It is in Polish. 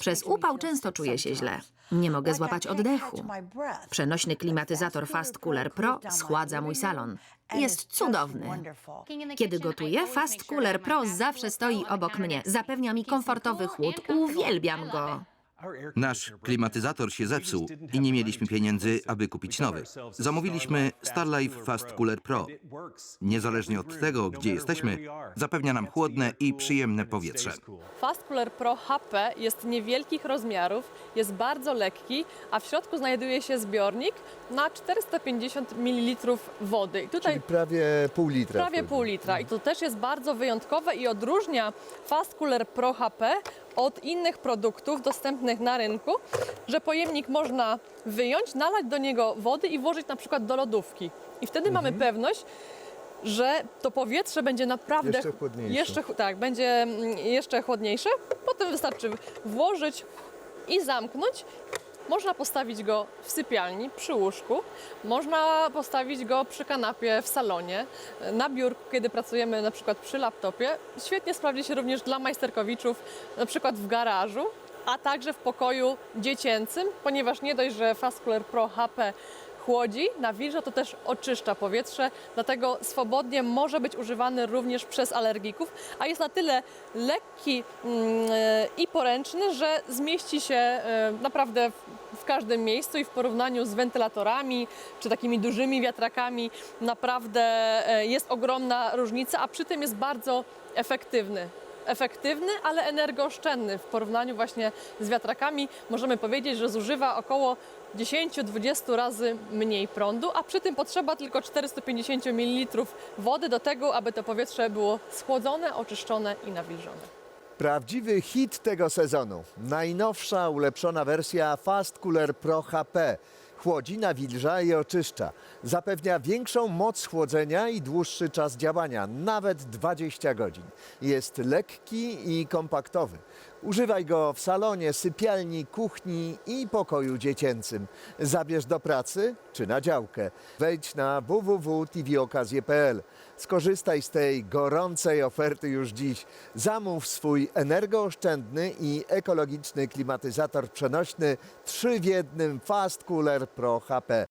Przez upał często czuję się źle. Nie mogę złapać oddechu. Przenośny klimatyzator Fast Cooler Pro schładza mój salon. Jest cudowny. Kiedy gotuję, Fast Cooler Pro zawsze stoi obok mnie. Zapewnia mi komfortowy chłód. Uwielbiam go. Nasz klimatyzator się zepsuł i nie mieliśmy pieniędzy, aby kupić nowy. Zamówiliśmy Starlife Fast Cooler Pro. Niezależnie od tego, gdzie jesteśmy, zapewnia nam chłodne i przyjemne powietrze. Fast Cooler Pro HP jest niewielkich rozmiarów, jest bardzo lekki, a w środku znajduje się zbiornik na 450 ml wody. I tutaj Czyli prawie pół litra. prawie wtedy. pół litra. I to też jest bardzo wyjątkowe i odróżnia Fast Cooler Pro HP od innych produktów dostępnych na rynku, że pojemnik można wyjąć, nalać do niego wody i włożyć na przykład do lodówki. I wtedy mamy pewność, że to powietrze będzie naprawdę Jeszcze chłodniejsze. jeszcze tak, będzie mm, jeszcze chłodniejsze. Potem wystarczy włożyć i zamknąć. Można postawić go w sypialni przy łóżku, można postawić go przy kanapie w salonie, na biurku, kiedy pracujemy na przykład przy laptopie. Świetnie sprawdzi się również dla majsterkowiczów, na przykład w garażu, a także w pokoju dziecięcym, ponieważ nie dość, że Fast Cooler Pro HP chłodzi, nawilża, to też oczyszcza powietrze, dlatego swobodnie może być używany również przez alergików, a jest na tyle lekki mm, e, i poręczny, że zmieści się e, naprawdę w, każdym miejscu i w porównaniu z wentylatorami czy takimi dużymi wiatrakami naprawdę e, jest ogromna różnica, a przy tym jest bardzo efektywny efektywny, ale energooszczędny w porównaniu właśnie z wiatrakami. Możemy powiedzieć, że zużywa około 10-20 razy mniej prądu, a przy tym potrzeba tylko 450 ml wody do tego, aby to powietrze było schłodzone, oczyszczone i nawilżone. Prawdziwy hit tego sezonu. Najnowsza, ulepszona wersja Fast Cooler Pro HP. Chłodzi, nawilża i oczyszcza. Zapewnia większą moc chłodzenia i dłuższy czas działania, nawet 20 godzin. Jest lekki i kompaktowy. Używaj go w salonie, sypialni, kuchni i pokoju dziecięcym. Zabierz do pracy czy na działkę. Wejdź na www.tvokazje.pl. Skorzystaj z tej gorącej oferty już dziś. Zamów swój energooszczędny i ekologiczny klimatyzator przenośny 3 w jednym Fast Cooler Pro HP.